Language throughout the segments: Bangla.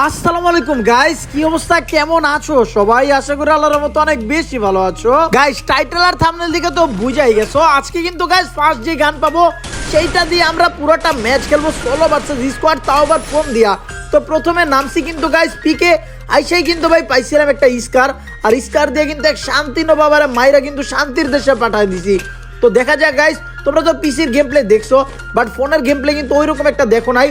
আসসালামু আলাইকুম গাইস কি অবস্থা? কেমন আছো? সবাই আশা করি আল্লাহর মতো অনেক বেশি ভালো আছো। গাইস টাইটেল আর থাম্বনেল দিকে তো বুঝাই গেছো। আজকে কিন্তু গাইস ফার্স্ট যে গান পাবো, সেইটা দিয়ে আমরা পুরোটা ম্যাচ খেলব ষোলো বাচ্চা স্কোয়াড তাও আবার ফোন দিয়া। তো প্রথমে নামছি কিন্তু গাইস পিকে আইসাই কিন্তু ভাই পাইছিলাম একটা স্কার আর স্কার দিয়ে কিন্তু এক শান্তি নো বাবারে মাইরা কিন্তু শান্তির দেশে পাঠায় দিছি। তো দেখা যাক গাইস তোমরা তো পিসির গেম প্লে দেখছ বাট ফোনের গেম প্লে কিন্তু ওইরকম একটা দেখো নাই।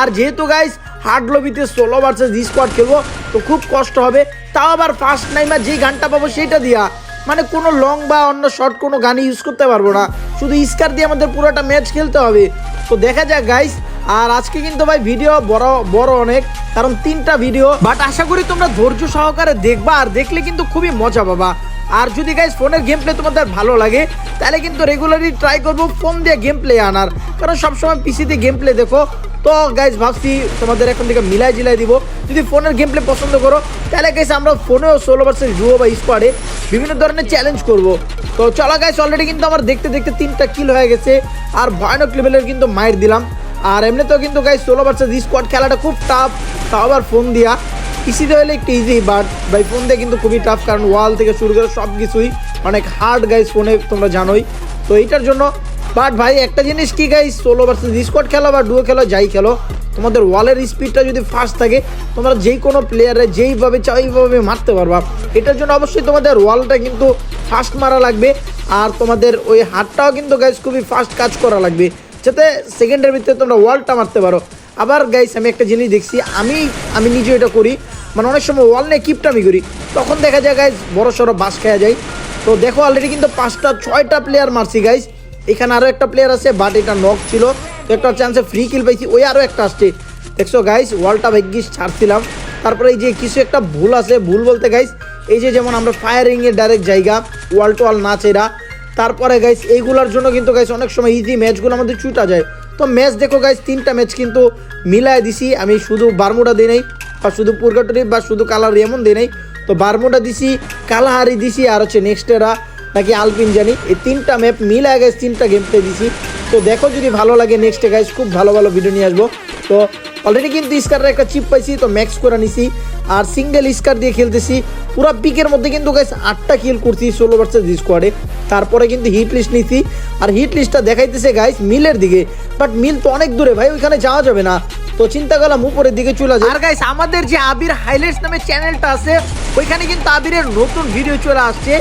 আর যেহেতু গাইস হার্ড লবিতে ষোলো ভার্সেস স্কোয়াড খেলব, তো খুব কষ্ট হবে। তাও আবার ফার্স্ট নাইমার যেই গানটা পাবো সেইটা দিয়া। মানে কোনো লং বা অন্য শর্ট কোনো গান ইউজ করতে পারব না। শুধু স্কার দিয়ে আমাদের পুরোটা ম্যাচ খেলতে হবে। তো দেখা যাক গাইস আর আজকে কিন্তু ভাই ভিডিও বড় বড় অনেক, কারণ তিনটা ভিডিও বাট আশা করি তোমরা ধৈর্য সহকারে দেখবা, আর দেখলে কিন্তু খুবই মজা পাবা। আর যদি গাইস ফোনের গেম প্লে তোমাদের ভালো লাগে, তাহলে কিন্তু রেগুলারলি ট্রাই করব ফোন দিয়ে গেম প্লে আনার। কারণ সবসময় পিসিতে গেম প্লে দেখো। তো গাইজ ভাবছি তোমাদের এখন থেকে মিলাই জিলাই দিব। যদি ফোনের গেম প্লে পছন্দ করো, তাহলে গাইস আমরা ফোনেও ষোলো ভার্সেস ডুয়ো বা স্কোয়াডে বিভিন্ন ধরনের চ্যালেঞ্জ করব। তো চলা গাইস অলরেডি কিন্তু আমার দেখতে দেখতে তিনটা কিল হয়ে গেছে। আর ভয়ানক লেভেলের কিন্তু মাইর দিলাম। আর এমনিতেও কিন্তু গাইস ষোলো ভার্সেস স্কোয়াড খেলাটা খুব টাফ তাও আবার ফোন দিয়া। পিসিতে হলে একটু ইজি বাট ভাই ফোন দিয়ে কিন্তু খুবই টাফ কারণ ওয়াল থেকে শুরু করে সব কিছুই অনেক হার্ড গাইস ফোনে তোমরা জানোই। তো এইটার জন্য বাট ভাই একটা জিনিস কি গাইস ষোলো ভার্সেস স্কোয়াড খেলো বা ডুয়ো খেলো, যাই খেলো, তোমাদের ওয়ালের স্পিডটা যদি ফাস্ট থাকে, তোমরা যেই কোনো প্লেয়ারে যেইভাবে চাও, এইভাবে মারতে পারবা। এটার জন্য অবশ্যই তোমাদের ওয়ালটা কিন্তু ফাস্ট মারা লাগবে, আর তোমাদের ওই হাতটাও কিন্তু গাইস খুবই ফাস্ট কাজ করা লাগবে, যাতে সেকেন্ডের ভিতরে তোমরা ওয়ালটা মারতে পারো। আবার গাইস আমি একটা জিনিস দেখছি, আমি আমি নিজে এটা করি মানে অনেক সময় ওয়াল নিয়ে কিপটা আমি করি, তখন দেখা যায় গাইস বড় সড়ো বাস খাওয়া যায়। তো দেখো অলরেডি কিন্তু পাঁচটা, ছয়টা প্লেয়ার মারছি গাইস এখানে আরও একটা প্লেয়ার আছে বাট এটা নক ছিল, তো একটা চান্সে ফ্রি কিল পাইছি, ওই আরও একটা আসছে। দেখছ গাইস ওয়ালটা ভাগ্যিস ছাড়ছিলাম, তারপরে এই যে কিছু একটা ভুল আছে, ভুল বলতে গাইস এই যে যেমন আমরা ফায়ারিংয়ের ডাইরেক্ট জায়গা ওয়াল টু ওয়াল না চেরা তারপরে গাইস এইগুলোর জন্য কিন্তু গাইস অনেক সময় ইজি ম্যাচগুলো আমাদের ছুটা যায়। তো ম্যাচ দেখো গাইজ তিনটা ম্যাচ কিন্তু মিলায় দিছি। আমি শুধু বারমুডা দিই নাই, বা শুধু পুরগাটরি, বা শুধু কালারি এমন দিই নাই। তো বারমুডা দিছি, কালাহারি দিছি, আর হচ্ছে নেক্সটেরা নাকি আলপিন জানি। এই তিনটা ম্যাপ মিলায় গাইজ তিনটা গেম প্লে দিছি। তো দেখো যদি ভালো লাগে নেক্সটে গাইজ খুব ভালো ভালো ভিডিও নিয়ে আসব। তো অলরেডি কিন্তু স্কারের একটা চিপ পাইছি, তো ম্যাক্স করে নিছি। আর সিঙ্গেল স্কার দিয়ে খেলতেছি। পুরো পিকের মধ্যে কিন্তু গাইস আটটা কিল করছি ষোলো ভার্সেস স্কোয়াডে তারপরে কিন্তু হিট লিস্ট নিছি। আর হিট লিস্টটা দেখাইতেছে গাইস মিলের দিকে। বাট মিল তো অনেক দূরে, ভাই, ওইখানে যাওয়া যাবে না। তো চিন্তা করলাম উপরের দিকে চলে যায় আর গাইস আমাদের যে আবির হাইলাইটস নামে চ্যানেলটা আছে, ওইখানে কিন্তু আবিরের নতুন ভিডিও চলে আসছে।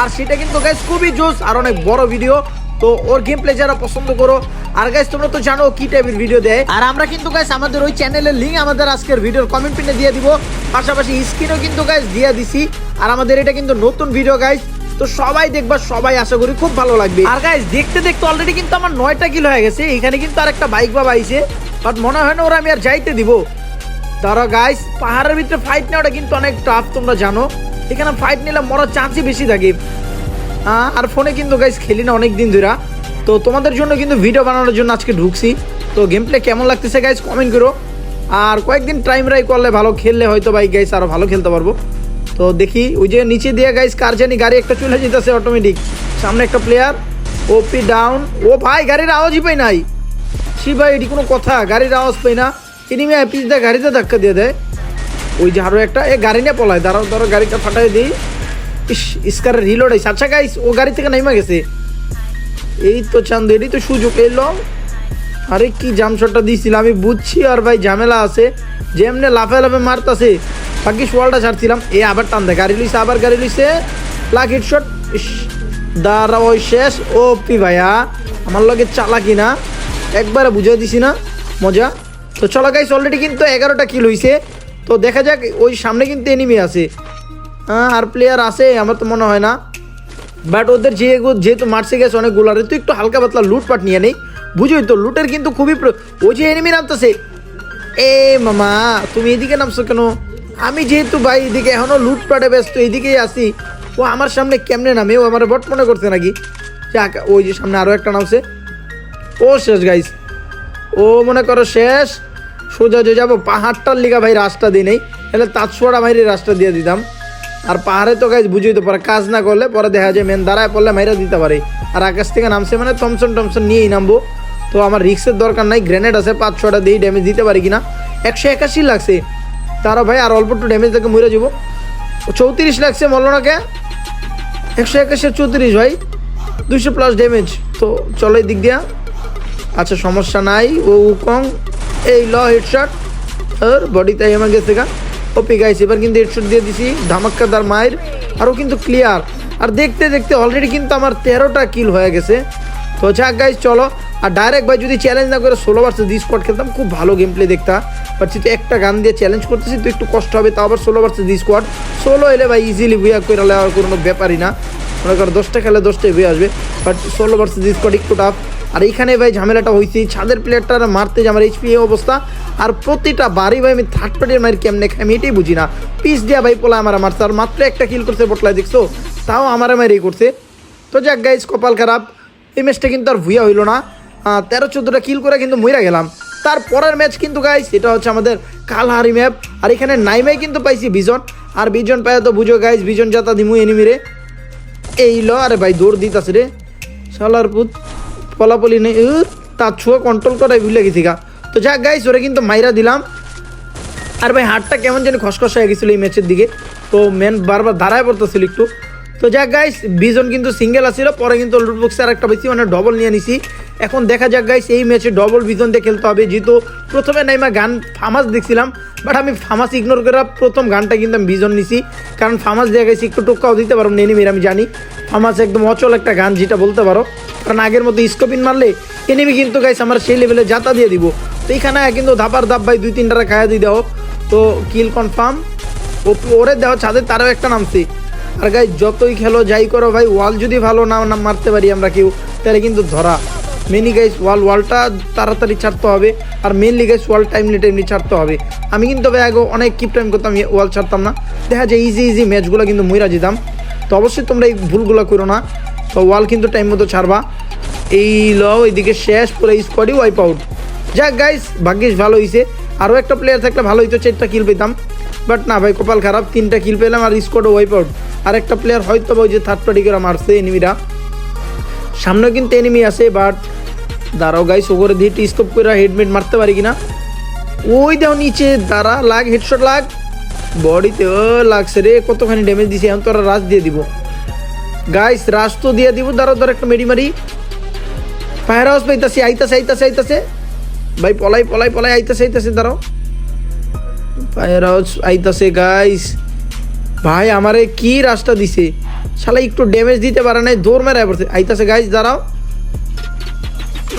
আর সেটা কিন্তু গাইস খুবই জোস আর অনেক বড় ভিডিও তো ওর গেম প্লে যারা পছন্দ করো। আর গাইস তোমরা তো জানো কি টাইপের ভিডিও দেয়। আর আমরা কিন্তু গাইস আমাদের ওই চ্যানেলের লিঙ্ক আমাদের আজকের ভিডিওর কমেন্ট পিনে দিয়ে দিব। পাশাপাশি স্ক্রিনও কিন্তু গাইস দিয়ে দিছি। আর আমাদের এটা কিন্তু নতুন ভিডিও গাইস তো সবাই দেখবা, সবাই আশা করি খুব ভালো লাগবে। আর গাইস দেখতে দেখতে অলরেডি কিন্তু আমার নয়টা কিলো হয়ে গেছে। এখানে কিন্তু আর একটা বাইক বাবা আইছে। বাট মনে হয় না ওরা আমি আর যাইতে দিব। ধরো গাইস পাহাড়ের ভিতরে ফাইট নেওয়াটা কিন্তু অনেক টাফ তোমরা জানো। এখানে ফাইট নিলে মরার চান্সই বেশি থাকে। আর ফোনে কিন্তু গাইস খেলি না অনেক দিন ধরে তো তোমাদের জন্য কিন্তু ভিডিও বানানোর জন্য আজকে ঢুকছি। তো গেম প্লে কেমন লাগতেছে গাইস কমেন্ট করো। আর কয়েকদিন টাইম রাই করলে ভালো, খেললে হয়তো ভাই গাইস আরও ভালো খেলতে পারব। তো দেখি, ওই যে নিচে দিয়ে গাইস কার জানি গাড়ি একটা চলে যেতেছে অটোমেটিক সামনে একটা প্লেয়ার ওপি ডাউন ও ভাই, গাড়ির আওয়াজই পাই নাই। সি ভাই, এটি কোনো কথা, গাড়ির আওয়াজ পাই না। এনিমে পিস দিয়ে গাড়িতে ধাক্কা দিয়ে দেয়। ওই যে আরও একটা, এ গাড়ি নিয়ে পলায়। দাঁড়াও ধরো গাড়িটা ফাটাই দিই। ইস, ইস্কারের রিলোড আইস আচ্ছা গাইস ও গাড়ি থেকে নাইমা গেছে। এই তো চান্দ এটি তো সুযোগ এলো। আরে, কি জামশটটা দিয়েছিল আমি বুঝছি, আর ভাই, ঝামেলা আছে। যে এমনি লাফে লাফে মারতাছে। বাকি সোয়ালটা ছাড়ছিলাম। এ আবার টান দেয়। গাড়ি লইছে, আবার গাড়ি লইছে। লাখ হিটশট ইস দাঁড়া ওই শেষ। ও পি ভাইয়া, আমার লগে চালাকি না। একবারে বুঝাই দিছি না। মজা। তো চলো গাইস অলরেডি কিন্তু এগারোটা কিল হইছে। তো দেখা যাক, ওই সামনে কিন্তু এনিমি আছে। আর প্লেয়ার আছে, আমার তো মনে হয় না। বাট ওদের যে যেহেতু মারছে গেছে অনেকগুলো আর তুই একটু হালকা পাতলা লুটপাট নিয়ে নেই। বুঝোই তো লুটের কিন্তু খুবই ওই যে এনিমি নামতেছে। এ মামা, তুমি এদিকে নামছো কেন? আমি যেহেতু ভাই এদিকে এখনও লুটপাটে ব্যস্ত, এদিকেই আসি ও আমার সামনে কেমনে নামে? ও আমার বট মনে করছে নাকি? ওই যে সামনে আরও একটা নামছে। ও শেষ গাইস ও মনে করো শেষ। সোজা যে যাব, পাহাড়টার লিগা ভাই রাস্তা দিই নেই। তাহলে তাঁতশোয়াটা ভাই রাস্তা দিয়ে দিতাম। আর পাহাড়ে তো বুঝেই তো পারে, কাজ না করলে পরে দেখা যায় মেন দাঁড়ায় পড়লে মাইরা দিতে পারে। আর আকাশ থেকে নামছে মানে থমসন টমসন নিয়েই নামবো। তো আমার রিক্সের দরকার নাই গ্রেনেড আছে পাঁচ ছটা দিয়েই ড্যামেজ দিতে পারি কিনা। একশো একাশি লাগছে। তারা ভাই আর অল্প একটু ড্যামেজ দেখে মরে যাব। চৌত্রিশ লাগছে মল্লনাকে। একশো একাশি চৌত্রিশ ভাই। দুশো প্লাস ড্যামেজ তো চলো এই দিক দিয়া। আচ্ছা সমস্যা নাই। ও উকং। এই ল হেডশট আর বডিতে আমার গেছে গা। ওপি গাইছে এবার কিন্তু হেডশট দিয়ে দিছি। ধামাক্কাদার মায়ের। আরও কিন্তু ক্লিয়ার আর দেখতে দেখতে অলরেডি কিন্তু আমার তেরোটা কিল হয়ে গেছে। তো যাক গাইজ চলো। আর ডাইরেক্ট ভাই, যদি চ্যালেঞ্জ না করে ষোলো ভার্সেস দি স্কোয়াড খেলতাম, খুব ভালো গেম প্লে দেখতা বাট যেহেতু একটা গান দিয়ে চ্যালেঞ্জ করতেছি, তো একটু কষ্ট হবে। তাও আবার ষোলো ভার্সেস দি স্কোয়াড ষোলো এলে ভাই ইজিলি বুয়া করে আর কোনো ব্যাপারই না। মনে করো দশটা খেলে দশটাই বুয়ে আসবে। বাট ষোলো ভার্সেস দি স্কোয়াড একটু টাফ আর এইখানে ভাই ঝামেলাটা হয়েছে ছাদের প্লেয়ারটা মারতে যে আমার এইচপি অবস্থা, আর প্রতিটা বাড়ি ভাই আমি থার্ড পার্টির মারি কেমনে খাই, আমি এটাই বুঝি না। পিস দিয়া ভাই পোলা আমার মারছে, আর মাত্র একটা কিল করছে বটলায় দেখছ? তাও আমার মারি করছে। তো যাক গাইজ কপাল খারাপ। এই ম্যাচটা কিন্তু আর ভুইয়া হইল না। তেরো চোদ্দোটা কিল করে কিন্তু মইরা গেলাম। তার পরের ম্যাচ কিন্তু গাইস এটা হচ্ছে আমাদের কালহারি ম্যাপ আর এখানে নাইমাই কিন্তু পাইছি বিজন। আর বিজন পায় তো বুঝো গাইস বিজন যাতা দিমু এনিমিরে এই ল, আরে ভাই দৌড় দিতাছে রে। শালার পুত। পলাপলি নেই তার ছুয়া কন্ট্রোল করাই ভুলে গেছি গা। তো যাক গাইস ওরে কিন্তু মাইরা দিলাম। আর ভাই হাটটা কেমন যেন খসখস হয়ে গেছিল এই ম্যাচের দিকে। তো মেন বারবার দাঁড়ায় পড়তেছিল একটু। তো যাক গাইস বিজন কিন্তু সিঙ্গেল আসছিল পরে কিন্তু লুটবক্সে আর একটা বেশি মানে ডবল নিয়ে নিছি। এখন দেখা যাক গাইস এই ম্যাচে ডবল বিজন দিয়ে খেলতে হবে। যেহেতু প্রথমে নাইমা গান ফামাস দেখছিলাম বাট আমি ফামাস ইগনোর করে প্রথম গানটা কিন্তু আমি বিজন নিছি। কারণ ফামাস দিয়ে গেছি, একটু টোক্কাও দিতে পারো এনিমির আমি জানি। ফামাস একদম অচল একটা গান, যেটা বলতে পারো। কারণ আগের মতো স্কোপিন মারলে এনিমি কিন্তু গাইস আমার সেই লেভেলে যাতা দিয়ে দিব। তো এইখানে কিন্তু ধাপার ধাপ, ভাই দুই তিনটা খায়া দিয়ে দাও। তো কিল কনফার্ম ও ওরে দেওয়া ছাদের তারও একটা নামছে। আর গাই যতই খেলো, যাই করো, ভাই ওয়াল যদি ভালো না মারতে পারি আমরা কেউ, তাহলে কিন্তু ধরা। মেনলি গাইস ওয়াল ওয়ালটা তাড়াতাড়ি ছাড়তে হবে আর mainly guys wall timely timely ছাড়তে হবে। আমি কিন্তু ভাই আগে অনেক কিপ টাইম করতাম ওয়াল ছাড়তাম না। দেখা যায় ইজি ইজি ম্যাচগুলো কিন্তু মইরা যেতাম। তো অবশ্যই তোমরা এই ভুলগুলো করো না। তো ওয়াল কিন্তু টাইম মতো ছাড়বা। এই ল এইদিকে শেষ, পুরো স্কোয়াডই ওয়াইপ আউট যাক গাইস ভাগ্যিস ভালো হয়েছে আরও একটা প্লেয়ার থাকলে ভালো হইতো, চারটা কিল পেতাম। বাট না ভাই, কপাল খারাপ, তিনটা কিল পেলাম আর স্কোয়াডও ওয়াইপ আউট আর একটা প্লেয়ার হয়তো ওই যে থার্ড পার্টি করে মারছে এনিমিরা সামনেও কিন্তু এনিমি আছে বাট দাঁড়াও গাইস ওপরে দিয়ে স্কোপ করে হেডমেট মারতে পারি কিনা? ওই দাও নিচে, দাঁড়া, লাগ হেডশট লাগ। বডিতে ও, লাগছে রে, কতখানি ড্যামেজ দিছে, এখন তোরা রাশ দিয়ে দিব। গাইস রাশ তো দিয়ে দিব, দাঁড়াও, ধর একটা মেডি মারি। ফায়ার হাউস পাইতাছি, আইতাছে আইতাছে আইতাছে। ভাই, পলাই পলাই পলাই, আইতাছে আইতাছে, দাঁড়াও। ফায়ার হাউস আইতাছে গাইস ভাই, আমারে কি রাস্তা দিছে? শালা, একটু ড্যামেজ দিতে পারে নাই, দৌড় মেরায় পড়ছে আইতাছে গাইস দাঁড়াও।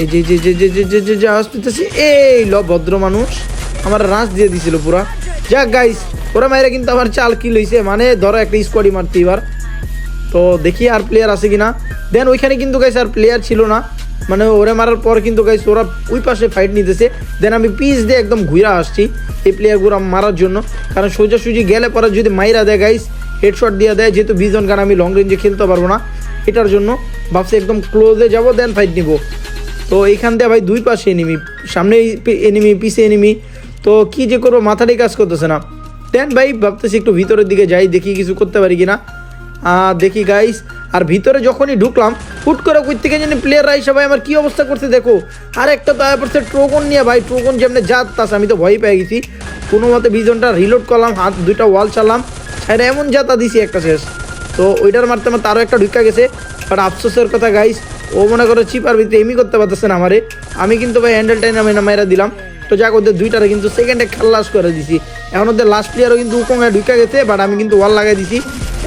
এই যে যে যে যে যে যে যে যে এই ল, ভদ্র মানুষ। আমার রাঁচ দিয়ে দিছিল পুরা। যাক গাইস ওরা মাইরা কিন্তু আমার চাল কি লইছে মানে ধরো একটা স্কোয়াডই মারতে এবার। তো দেখি আর প্লেয়ার আছে কিনা। দেন ওইখানে কিন্তু গাইস আর প্লেয়ার ছিল না। মানে ওরে মারার পর কিন্তু গাইস ওরা ওই পাশে ফাইট নিতেছে। দেন আমি পিস দিয়ে একদম ঘুরে আসছি এই প্লেয়ারগুলো মারার জন্য। কারণ সোজাসুজি গেলে পরে যদি মাইরা দেয় গাইস হেডশট দিয়ে দেয়, যেহেতু বিজন গান আমি লং রেঞ্জে খেলতে পারব না, এটার জন্য ভাবছি একদম ক্লোজে যাব দেন ফাইট নিব। তো এইখান দিয়ে ভাই দুই পাশে এনিমি সামনে এনিমি পিছে এনিমি তো কি যে করব মাথাটাই কাজ করতেছে না। দেন ভাই ভাবতেছি একটু ভিতরের দিকে যাই, দেখি কিছু করতে পারি কিনা। দেখি গাইস আর ভিতরে যখনই ঢুকলাম, হুট করে কই থেকে জানি প্লেয়াররা এসে ভাই আমার কি অবস্থা করছে, দেখো। আর একটা আয়া পড়ছে ট্রোকন নিয়ে ভাই ট্রোকন যেমনি যাত তাস আমি তো ভয় পেয়ে গেছি। কোনো মতে ভিজনটা রিলোড করলাম, হাত দুইটা ওয়াল চালাম আর এমন যাতা দিছি একটা শেষ। তো ওইটার মারতে আমার তারও একটা ঢুকা গেছে। বাট আফসোসের কথা গাইস ও মনে করো চিপার ভিতরে এমনি করতে পারতেছে না আমারে। আমি কিন্তু ভাই হ্যান্ডেল টাইন আমি মাইরা দিলাম। তো যাক, ওদের দুইটারে কিন্তু সেকেন্ডে খাল্লাস করে দিছি। এখন ওদের লাস্ট প্লেয়ারও কিন্তু উকঙ্গে ঢুকে গেছে বাট আমি কিন্তু ওয়াল লাগাই দিছি।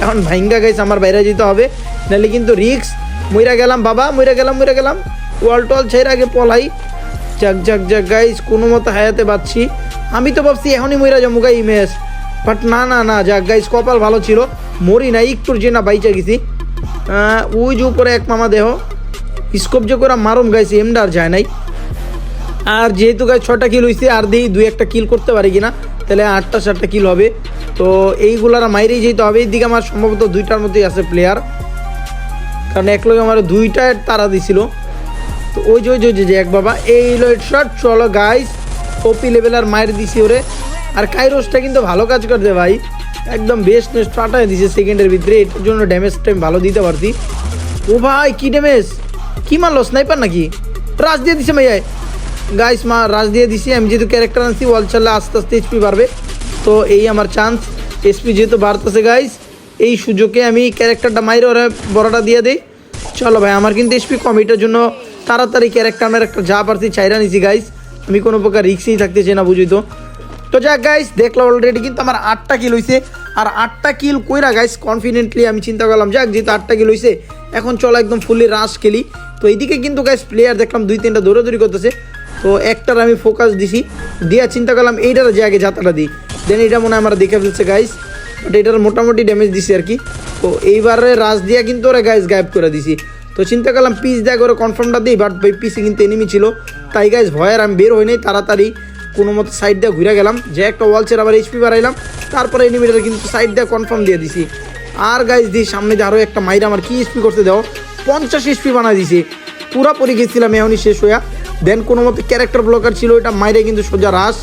এখন ভাইঙ্গা গাইছে আমার বাইরে যেতে হবে। নাহলে কিন্তু রিক্স মইরা গেলাম, বাবা, মইরা গেলাম মইরা গেলাম। ওয়াল টল ছেড়ে আগে পলাই। যাক যাক যাক গাইস কোনো মতো হায়াতে পাচ্ছি আমি তো ভাবছি এখনই মইরা যাব গাই ইমেজ বাট না না না, যাক গাইস কপাল ভালো ছিল। মরি না একটুর যে না বাইচা গেছি। ওই যে উপরে এক মামা দেহ। স্কোপ যে করে মারুম গাইছি, এমডা আর যায় নাই। আর যেহেতু গাছ ছটা কিল হয়েছে আর দিই দুই একটা কিল করতে পারি কিনা, তাহলে আটটা সাতটা কিল হবে। তো এইগুলার মাইরেই যেতে হবে। এইদিকে আমার সম্ভবত দুইটার মধ্যেই আছে প্লেয়ার কারণ এক লোক আমার দুইটা তারা দিছিল। তো ওই যে ওই যে যে এক বাবা, এই হলো শট চলো গাইস ওপি লেভেলার মায়ের দিছি ওরে। আর কাইরোসটা কিন্তু ভালো কাজ করছে ভাই। একদম বেস্ট ফাটাই দিছে সেকেন্ডের ভিতরে। এটার জন্য ড্যামেজটা আমি ভালো দিতে পারতি। ও ভাই, কি ড্যামেজ কি মারলো স্নাইপার নাকি? রাজ দিয়ে দিছে ভাইয়া গাইস মা, রাজ দিয়ে দিছি। আমি যেহেতু ক্যারেক্টার আনছি ওয়াল চাললে আস্তে আস্তে এইচপি বাড়বে। তো এই আমার চান্স এসপি যেহেতু বাড়তেছে গাইস এই সুযোগে আমি ক্যারেক্টারটা মাইরে ওরা বড়টা দিয়ে দিই। চলো ভাই, আমার কিন্তু এসপি কম। এটার জন্য তাড়াতাড়ি ক্যারেক্টার আমার একটা যা পারছি চাইরা নিছি গাইস আমি কোনো প্রকার রিক্সেই থাকতে চাই না বুঝি তো। তো যাক গাইস দেখলাম অলরেডি কিন্তু আমার আটটা কিল হইছে। আর আটটা কিল কইরা গাইস কনফিডেন্টলি আমি চিন্তা করলাম, যাক, যেহেতু আটটা কিল হইছে, এখন চলো একদম ফুললি রাশ খেলি। তো এইদিকে কিন্তু গাইস প্লেয়ার দেখলাম দুই তিনটা দৌড়াদৌড়ি করতেছে। তো একটার আমি ফোকাস দিছি। দিয়া চিন্তা করলাম, এইটার যে আগে যাত্রাটা দিই। দেন এটা মনে হয় আমার দেখে ফেলছে গাইস বাট এটার মোটামুটি ড্যামেজ দিছি আর কি। তো এইবারে রাজ দিয়া কিন্তু ওরা গাইস গায়েব করে দিছি। তো চিন্তা করলাম পিস দেয়া করে কনফার্মটা দিই বাট ভাই পিসে কিন্তু এনিমি ছিল। তাই গাইস ভয়ের আমি বের হই নাই, তাড়াতাড়ি কোনো মতো সাইড দিয়ে ঘুরে গেলাম। যে একটা ওয়াল চের আবার এইচপি বাড়াইলাম। তারপরে এনিমিটার কিন্তু সাইড দিয়ে কনফার্ম দিয়ে দিছি। আর গাইস দিই সামনে দিয়ে আরও একটা মাইরা আমার কী স্পি করতে দাও। পঞ্চাশ স্পি বানাই দিছি। পুরাপুরি গেছিলাম এখনই শেষ হইয়া। দেন কোনো মতো ক্যারেক্টার ব্লকার ছিল, ওইটা মাইরে কিন্তু সোজা রাস।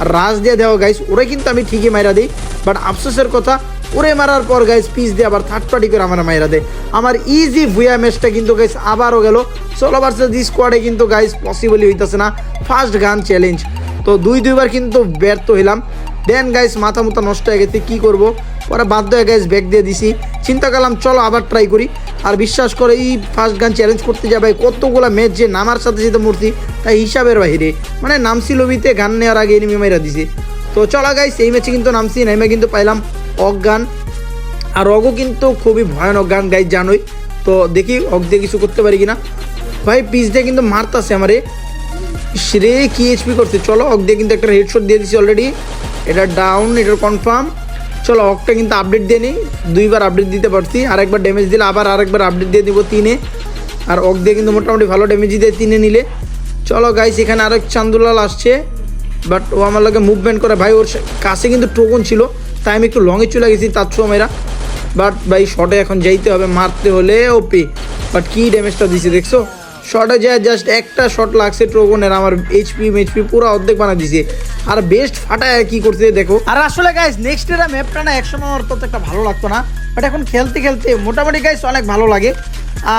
আর রাস দিয়ে দেওয়া গাইস ওরে কিন্তু আমি ঠিকই মাইরা দিই। বাট আফসোসের কথা, ওরে মারার পর গাইস পিস দিয়ে আবার থার্ড পার্টি করে আমার মাইরা দেয় আমার ইজি ভুয়া ম্যাচটা কিন্তু গাইস আবারও গেল। ষোলো দি স্কোয়াডে কিন্তু গাইস পসিবলই হইতেছে না। ফার্স্ট গান চ্যালেঞ্জ তো দুই দুইবার কিন্তু ব্যর্থ হইলাম। দেন গাইস মাথা মুথা নষ্ট হয়ে গেছে, কী করব? পরে বাধ্য হয়ে গাইস ব্যাগ দিয়ে দিছি। চিন্তা করলাম, চলো আবার ট্রাই করি। আর বিশ্বাস করে, এই ফার্স্ট গান চ্যালেঞ্জ করতে যাবে, কতগুলো ম্যাচ যে নামার সাথে সাথে মূর্তি তাই হিসাবের বাইরে। মানে নামছি লবিতে গান নেওয়ার আগে এনিমি মেরা দিছে। তো চলো গাইস এই ম্যাচে কিন্তু নামছি নেমে কিন্তু পাইলাম অজ্ঞান আর অগও কিন্তু খুবই ভয়ানক গান গাইজ জানোই। তো দেখি অগ দিয়ে কিছু করতে পারি কিনা। ভাই পিস দিয়ে কিন্তু মারতাছে আমারে। রে, কি এইচপি করছে? চলো অগ দিয়ে কিন্তু একটা হেডশট দিয়ে দিছি অলরেডি এটা ডাউন এটার কনফার্ম চলো, অকটা কিন্তু আপডেট দিয়ে নিই। দুইবার আপডেট দিতে পারছি। আরেকবার ড্যামেজ দিলে আবার আরেকবার আপডেট দিয়ে দিব তিনে। আর অক দিয়ে কিন্তু মোটামুটি ভালো ড্যামেজ দিয়ে তিনে নিলে। চলো গাইস এখানে আরেক চান্দুলাল আসছে। বাট ও আমার লাগে মুভমেন্ট করে। ভাই, ওর কাছে কিন্তু টোকন ছিল। তাই আমি একটু লংয়ে চলে গেছি তার সময়রা বাট ভাই শটে এখন যাইতে হবে। মারতে হলে ওপি বাট কি ড্যামেজটা দিছে, দেখছ? শটে যায় জাস্ট একটা শট লাগছে ট্রোগনের আমার এইচপি এইচপি পুরো অর্ধেক বানা দিছে। আর বেস্ট ফাটায় কি করছে দেখো। আর আসলে গাইস নেক্সট এর ম্যাপটা না একসময় আমার তত একটা ভালো লাগতো না বাট এখন খেলতে খেলতে মোটামুটি গাইস অনেক ভালো লাগে।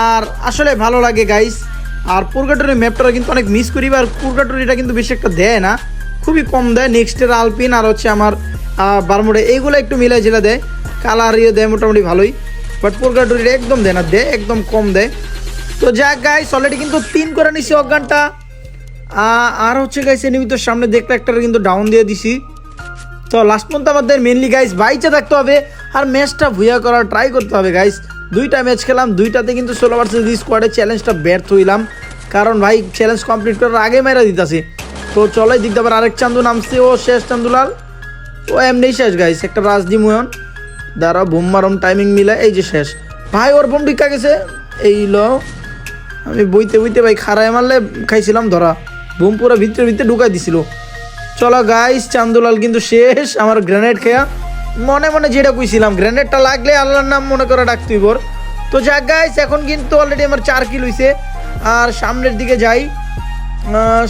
আর আসলে ভালো লাগে গাইস আর পুরগাটুরি ম্যাপটা কিন্তু অনেক মিস করি, আর পুরগাটুরিটা কিন্তু বেশি একটা দেয় না, খুবই কম দেয়। নেক্সটের আলপিন আর হচ্ছে আমার বারমুডে এইগুলো একটু মিলাই ঝেলে দেয়। কালার ইয়ে দেয় মোটামুটি ভালোই বাট পুরগাটুরিটা একদম দেয় না, দেয় একদম কম দেয়। তো যাক গাইস অলরেডি কিন্তু তিন করে নিছি অজ্ঞানটা। আর হচ্ছে গাইস নিয়মিত সামনে দেখতে একটা কিন্তু ডাউন দিয়ে দিছি। তো লাস্ট পর্যন্ত আমাদের মেনলি গাইস বাইচে থাকতে হবে। আর ম্যাচটা ভুয়া করার ট্রাই করতে হবে গাইস দুইটা ম্যাচ খেলাম, দুইটাতে কিন্তু ষোলো দি স্কোয়াডে চ্যালেঞ্জটা ব্যর্থ হইলাম। কারণ ভাই চ্যালেঞ্জ কমপ্লিট করার আগে মেরা দিতেছি। তো চলো দিক আবার আরেক চান্দু নামছে। ও শেষ, চান্দুলাল। ও এমনি শেষ গাইস একটা রাজদি মোহন দ্বারা বুম মারম টাইমিং মিলে, এই যে শেষ। ভাই, ওর বোম টিকা গেছে। এই লো। আমি বইতে বইতে ভাই খারায় মারলে খাইছিলাম ধরা। বুম পুরো ভিতরে ভিতরে ঢুকাই দিছিল। চলো গাইস চান্দুলাল কিন্তু শেষ, আমার গ্রেনেড খেয়া। মনে মনে যেটা কইছিলাম গ্রেনেডটা লাগলে আল্লাহর নাম মনে করে ডাকতুই বর তো যাক গাইস এখন কিন্তু অলরেডি আমার চার কিল হইছে। আর সামনের দিকে যাই।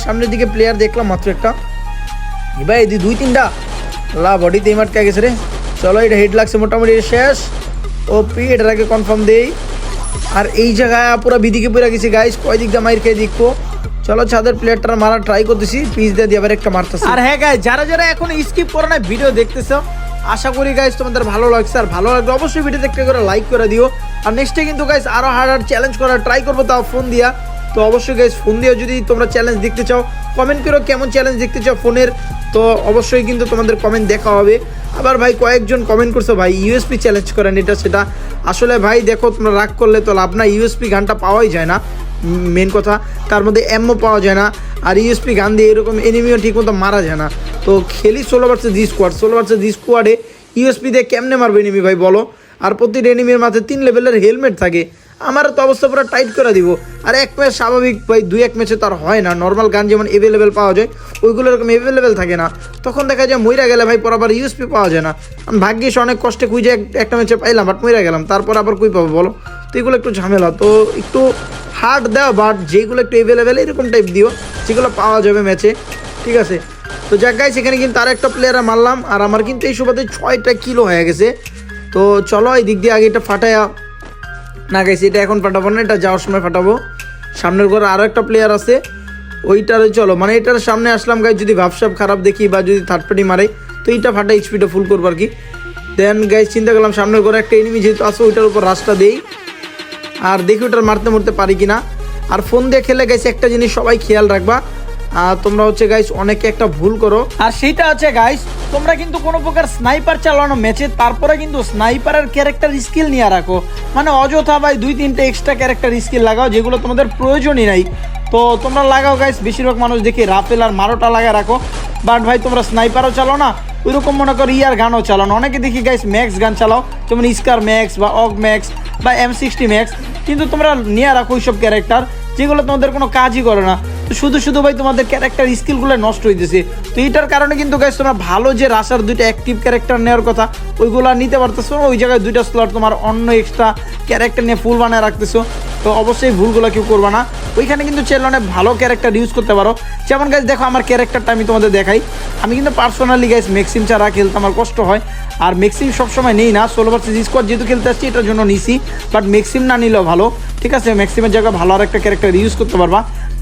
সামনের দিকে প্লেয়ার দেখলাম মাত্র একটা। ভাই দি দুই, তিনটা। লা বডিতে মাটকা গেছে রে। চলো, এটা হেড লাগছে, মোটামুটি শেষ। ও পি এটাকে কনফার্ম দেই। আর এই জায়গায় পুরো বিদিকে পুরো গেছি গাইস কয় দিক দিয়ে মাইর খেয়ে দেখব। চলো, ছাদের প্লেয়ারটা মারা ট্রাই করতেছি। পিস দিয়ে আবার একটা মারতেছি। আর হ্যাঁ গাইস যারা যারা এখন স্কিপ করে না ভিডিও দেখতেছো, আশা করি গাইস তোমাদের ভালো লাগছে। আর ভালো লাগলে অবশ্যই ভিডিও দেখতে করে লাইক করে দিও। আর নেক্সটে কিন্তু গাইস আরও হার্ড হার্ড চ্যালেঞ্জ করার ট্রাই করব, তাও ফোন দিয়া। তো অবশ্যই গাইস ফোন দিয়ে যদি তোমরা চ্যালেঞ্জ দেখতে চাও কমেন্ট করো কেমন চ্যালেঞ্জ দেখতে চাও ফোনের তো অবশ্যই কিন্তু তোমাদের কমেন্ট দেখা হবে। আবার ভাই, কয়েকজন কমেন্ট করছ, ভাই ইউএসপি চ্যালেঞ্জ করেন এটা, সেটা। আসলে ভাই, দেখো, তোমরা রাগ করলে তো লাভ না ইউএসপি গানটা পাওয়াই যায় না। মেন কথা, তার মধ্যে এমও পাওয়া যায় না। আর ইউএসপি গান দিয়ে এরকম এনিমিও ঠিক মতো মারা যায় না। তো খেলি ষোলো ভার্সেস দি স্কোয়াড ষোলো ভার্সেস দি স্কোয়াডে ইউএসপি দিয়ে কেমনে মারবে এনিমি ভাই, বলো? আর প্রতিটা এনিমির মাথায় তিন লেভেলের হেলমেট থাকে। আমার তো অবস্থা পুরো টাইট করে দিব। আর এক ম্যাচ স্বাভাবিক ভাই, দুই এক ম্যাচে তো আর হয় না। নর্মাল গান যেমন অ্যাভেলেবেল পাওয়া যায়, ওইগুলো এরকম অ্যাভেলেবেল থাকে না। তখন দেখা যায় মইরা গেলে ভাই পর আবার ইউএসপি পাওয়া যায় না। আমি ভাগ্যিস অনেক কষ্টে খুঁজে একটা ম্যাচে পাইলাম বাট মইরা গেলাম। তারপর আবার কই পাবো বলো? তো এগুলো একটু ঝামেলা। তো একটু হার্ড দেওয়া বাট যেগুলো একটু অ্যাভেলেবেল এরকম টাইপ দিও। যেগুলো পাওয়া যাবে ম্যাচে। ঠিক আছে? তো যাক গাইস এখানে কিন্তু আর একটা প্লেয়ারে মারলাম। আর আমার কিন্তু এই সুবাদে ছয়টা কিলো হয়ে গেছে। তো চলো, এই দিক দিয়ে আগে এটা ফাটায়া না গেছি এটা এখন ফাটাবো না, এটা যাওয়ার সময় ফাটাবো। সামনের ঘরে আরও একটা প্লেয়ার আছে, ওইটারে চলো মানে এটার সামনে আসলাম গাই যদি ভাবসাব খারাপ দেখি বা যদি থার্ড পার্টি মারে, তো এইটা ফাটা এইচপিটা ফুল করব আর কি দেন গাইজ চিন্তা করলাম সামনের ঘরে একটা এনিমি যেহেতু আছে, ওইটার উপর রাস্তা দেই। আর দেখি ওটার মারতে মারতে পারি কিনা। আর ফোন দিয়ে খেলে গেছে একটা জিনিস সবাই খেয়াল রাখবা তোমরা হচ্ছে গাইস অনেকে একটা ভুল করো। আর সেইটা হচ্ছে গাইস তোমরা কিন্তু কোনো প্রকার স্নাইপার চালানো ম্যাচে তারপরে কিন্তু স্নাইপারের ক্যারেক্টার স্কিল নিয়ে রাখো। মানে অযথা ভাই, দুই তিনটে এক্সট্রা ক্যারেক্টার স্কিল লাগাও, যেগুলো তোমাদের প্রয়োজনই নাই। তো তোমরা লাগাও গাইস বেশিরভাগ মানুষ দেখি রাফেল আর মারোটা লাগা রাখো। বাট ভাই, তোমরা স্নাইপারও চালাও না, ওইরকম মনে করো ইয়ার গানও চালানো। অনেকে দেখি গাইস ম্যাক্স গান চালাও, যেমন স্কার ম্যাক্স বা অগ ম্যাক্স বা এম সিক্সটি ম্যাক্স কিন্তু তোমরা নিয়ে রাখো ওইসব ক্যারেক্টার যেগুলো তোমাদের কোনো কাজই করে না। তো শুধু শুধু ভাই তোমাদের ক্যারেক্টার স্কিলগুলো নষ্ট হইতেছে। তো এটার কারণে কিন্তু গাইস তোমরা ভালো যে রাশার দুইটা অ্যাক্টিভ ক্যারেক্টার নেওয়ার কথা, ওইগুলো নিতে পারতেছো ওই জায়গায় দুইটা স্লট তোমার অন্য এক্সট্রা ক্যারেক্টার নিয়ে ফুল বানায় রাখতেছো। তো অবশ্যই ভুলগুলো কেউ করবে না। ওইখানে কিন্তু অনেক ভালো ক্যারেক্টার ইউজ করতে পারো। যেমন গাছ দেখো আমার ক্যারেক্টারটা আমি তোমাদের দেখাই। আমি কিন্তু পার্সোনালি গাইস ম্যাক্সিম ছাড়া খেলতে আমার কষ্ট হয়। আর ম্যাক্সিম সবসময় নেই না। ষোলো ভার্সেস স্কোয়াড যেহেতু খেলতে আসছি, এটার জন্য নিছি। বাট ম্যাক্সিম না নিলেও ভালো। ঠিক আছে ম্যাক্সিমের জায়গায় ভালো আর একটা ক্যারেক্টার ইউজ করতে পারবা।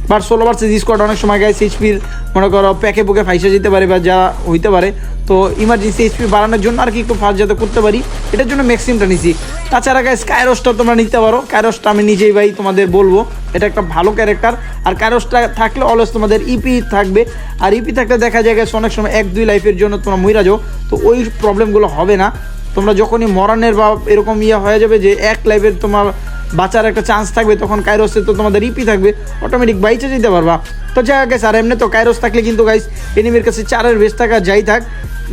বাট ষোলো ভার্সেস স্কোয়াড অনেক সময় গাইস এইচপির মনে করো প্যাকে পুকে ফাইসা যেতে পারে বা যা হইতে পারে। তো ইমার্জেন্সি এইচপি বাড়ানোর জন্য আর কি একটু ফাস্ট যাতে করতে পারি এটার জন্য ম্যাক্সিমটা নিছি। তাছাড়া গাইস কায়রসটা তোমরা নিতে পারো। কায়রসটা আমি নিজেই ভাই তোমাদের বলব এটা একটা ভালো ক্যারেক্টার আর কায়রসটা থাকলে অলওয়েজ তোমাদের ইপি থাকবে। আর ইপি থাকলে দেখা যায় guys, অনেক সময় এক দুই লাইফের জন্য তোমরা মইরা যাও। তো ওই প্রবলেমগুলো হবে না। তোমরা যখনই মরানের বা এরকম ইয়ে হয়ে যাবে যে এক লাইফের তোমার বাঁচার একটা চান্স থাকবে, তখন কাইরোসে তো তোমাদের ইপি থাকবে অটোমেটিক বাইচে যেতে পারবা। তো যাই গেছে আর এমনি তো কাইরোস থাকলে কিন্তু গাইস এনিমির কাছে চারের বেশ টাকা যাই থাক।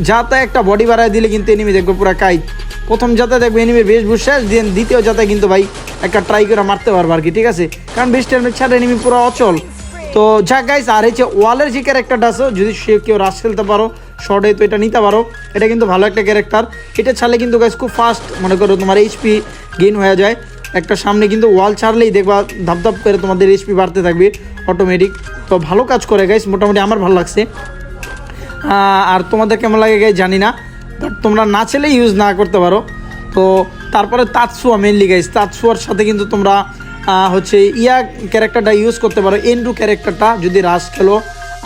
যাতে একটা বডি বাড়ায় দিলে কিন্তু এনিমি দেখবে পুরো কাইট প্রথম যাতে দেখবে এনিমির বেশভূষ শেষ দেন দ্বিতীয় যাতে কিন্তু ভাই একটা ট্রাই করে মারতে পারব আর কি, ঠিক আছে? কারণ বেস্ট হেলমেট ছাড়া এনিমি পুরো অচল। তো যাক গাইস আর হচ্ছে ওয়ালের যে ক্যারেক্টারটা আছে, যদি সে কেউ রাশ খেলতে পারো শর্টে তো এটা নিতে পারো, এটা কিন্তু ভালো একটা ক্যারেক্টার এটা ছাড়লে কিন্তু গাইস খুব ফাস্ট মনে করো তোমার এইচপি গেইন হয়ে যায়। একটা সামনে কিন্তু ওয়াল ছাড়লেই দেখবা ধাপ ধাপ করে তোমাদের এইচপি বাড়তে থাকবে অটোমেটিক তো ভালো কাজ করে গাইস মোটামুটি আমার ভালো লাগছে। আর তোমাদের কেমন লাগে গাইস জানি না বাট তোমরা না ছেলে ইউজ না করতে পারো। তো তারপরে তাৎসুয়া মেনলি গাইস তাৎসুয়ার সাথে কিন্তু তোমরা হচ্ছে ইয়া ক্যারেক্টারটা ইউজ করতে পারো এন্ডু ক্যারেক্টারটা যদি রাশ খেলো।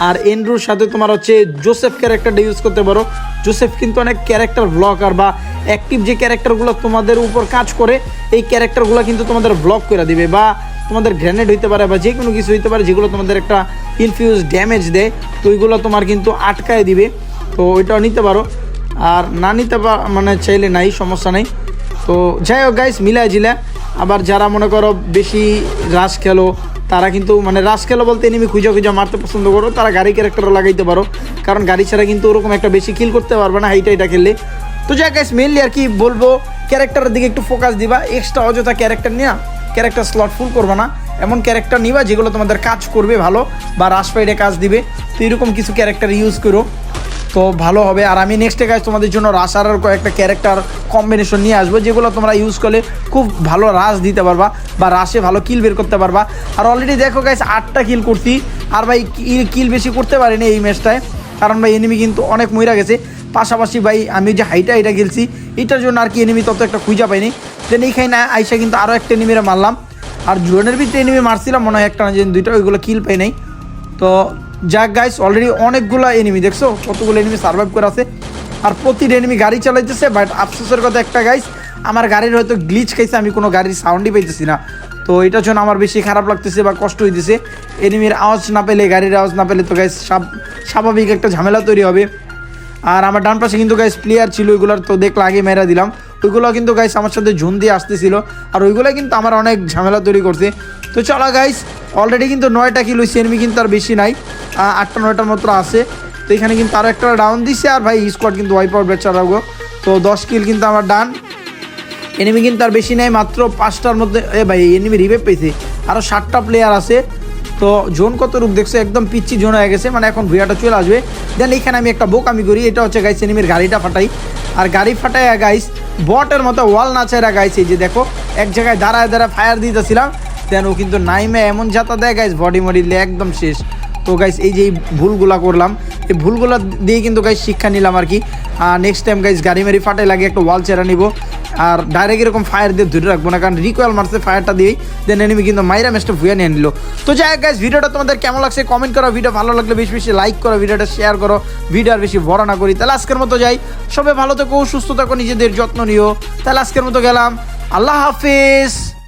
আর এন্ড্রুর সাথে তোমার হচ্ছে জোসেফ ক্যারেক্টারটা ইউজ করতে পারো। জোসেফ কিন্তু অনেক ক্যারেক্টার ব্লকার বা অ্যাক্টিভ যে ক্যারেক্টারগুলো তোমাদের উপর কাজ করে, এই ক্যারেক্টারগুলো কিন্তু তোমাদের ব্লক করে দিবে বা তোমাদের গ্রেনেড হইতে পারে বা যে কোনো কিছু হইতে পারে যেগুলো তোমাদের একটা ইনফিউজ ড্যামেজ দেয়, তো ওইগুলো তোমার কিন্তু আটকায় দিবে। তো ওইটাও নিতে পারো। আর না নিতে মানে চাইলে নাই, সমস্যা নেই। তো যাই হোক গাইস মিলা জিলা আবার যারা মনে করো বেশি রাশ খেলো তারা কিন্তু মানে রাশ খেলো বলতে এনিমি খুঁজে খুঁজে মারতে পছন্দ করো, তারা গাড়ি ক্যারেক্টারও লাগাইতে পারো। কারণ গাড়ি ছাড়া কিন্তু ওরকম একটা বেশি কিল করতে পারবে না, হাইটা এটা খেললে। তো যাই গাইস মেনলি আর কি বলব ক্যারেক্টারের দিকে একটু ফোকাস দিবা এক্সট্রা অযথা ক্যারেক্টার নিয়ে ক্যারেক্টার স্লট ফুল করবে না। এমন ক্যারেক্টার নিবা যেগুলো তোমাদের কাজ করবে ভালো, বা রাশ পাইডে কাজ দিবে। তো এরকম কিছু ক্যারেক্টার ইউজ করো। তো ভালো হবে। আর আমি নেক্সট গাইজ তোমাদের জন্য রাশ আর কয়েকটা ক্যারেক্টার কম্বিনেশন নিয়ে আসব, যেগুলো তোমরা ইউজ করলে খুব ভালো রাশ দিতে পারবা বা রাশে ভালো কিল বের করতে পারবা। আর অলরেডি দেখো গাইজ আটটা কিল করছি। আর ভাই কিল বেশি করতে পারিনি এই ম্যাচটায় কারণ ভাই এনিমি কিন্তু অনেক মইরা গেছে। পাশাপাশি ভাই, আমি যে হাইটা এটা খেলছি এটার জন্য আর কি এনিমি তত একটা খুঁজা পাইনি। দেন এইখানে আইসা কিন্তু আরও একটা এনিমিরা মারলাম। আর জোনের ভিতরে এনিমি মারছিলাম, মনে হয় একটা না যে দুইটা, ওইগুলো কিল পাই নাই। তো যাক গাইস অলরেডি অনেকগুলো এনিমি দেখছ? কতগুলো এনিমি সার্ভাইভ করে আছে। আর প্রতিটা এনিমি গাড়ি চালাইতেছে বাট আফসোসের কথা একটা গাইস আমার গাড়ির হয়তো গ্লিচ খাইছে, আমি কোনো গাড়ির সাউন্ডই পাইতেছি না। তো এটার জন্য আমার বেশি খারাপ লাগতেছে বা কষ্ট হইতেছে। এনিমির আওয়াজ না পেলে, গাড়ির আওয়াজ না পেলে তো গাইস স্বাভাবিক একটা ঝামেলা তৈরি হবে। আর আমার ডান পাশে কিন্তু গাইস প্লেয়ার ছিল, ওইগুলোর তো দেখলে আগে মেরা দিলাম। ওইগুলো কিন্তু গাইস আমার সাথে ঝুন দিয়ে আসতেছিল। আর ওইগুলো কিন্তু আমার অনেক ঝামেলা তৈরি করছে। তো চলো গাইস অলরেডি কিন্তু নয়টা কিলো সেনমি কিন্তু আর বেশি নাই। আটটা, নয়টার মতো আছে। তো এখানে কিন্তু আরও একটা ডাউন দিছে, আর ভাই স্কোয়াড কিন্তু ওয়াইপ আউট বেচারাগো তো দশ কিল কিন্তু আমার ডান এনিমি কিন্তু আর বেশি নেই, মাত্র পাঁচটার মধ্যে, এ ভাই এনিমি রিভেভ পেয়েছে। আরও ষাটটা প্লেয়ার আছে। তো জোন কত রূপ দেখছ? একদম পিচ্ছি জোন হয়ে গেছে মানে এখন ভুয়াটা চলে আসবে। দেন এখানে আমি একটা বোক আমি করি, এটা হচ্ছে গাইস এনিমির গাড়িটা ফাটাই। আর গাড়ি ফাটাই গাইস বটের মতো ওয়াল নাচাইরা গাইস এই যে দেখো, এক জায়গায় দাঁড়ায় দাঁড়ায় ফায়ার দিতেছিলাম। দেন ও কিন্তু নাইমে এমন যাতা দেয় গাইস বডি মডিলে একদম শেষ। তো গাইস এই যে ভুলগুলা করলাম, এই ভুলগুলা দিয়ে কিন্তু গাইস শিক্ষা নিলাম আর কি। আর নেক্সট টাইম গাইস গাড়ি মারি ফাটাই লাগে একটা ওয়াল চেরা নিব। আর ডাইরেক্ট এরকম ফায়ার দিয়ে ধরে রাখব না, কারণ রিকোয়েল মারছে ফায়ারটা দিয়েই। দেন এনিমি কিন্তু মাইরা ম্যাচটা ভুয়া নিয়ে নিল। তো যাই হোক গাইস ভিডিওটা তোমাদের কেমন লাগছে কমেন্ট করো ভিডিও ভালো লাগলে বেশি বেশি লাইক করো, ভিডিওটা শেয়ার করো ভিডিও আর বেশি বড় না করি। তাহলে আজকের মতো যাই। সবাই ভালো থেকো, সুস্থ থাকো, নিজেদের যত্ন নিও। তাহলে আজকের মতো গেলাম। আল্লাহ হাফিজ।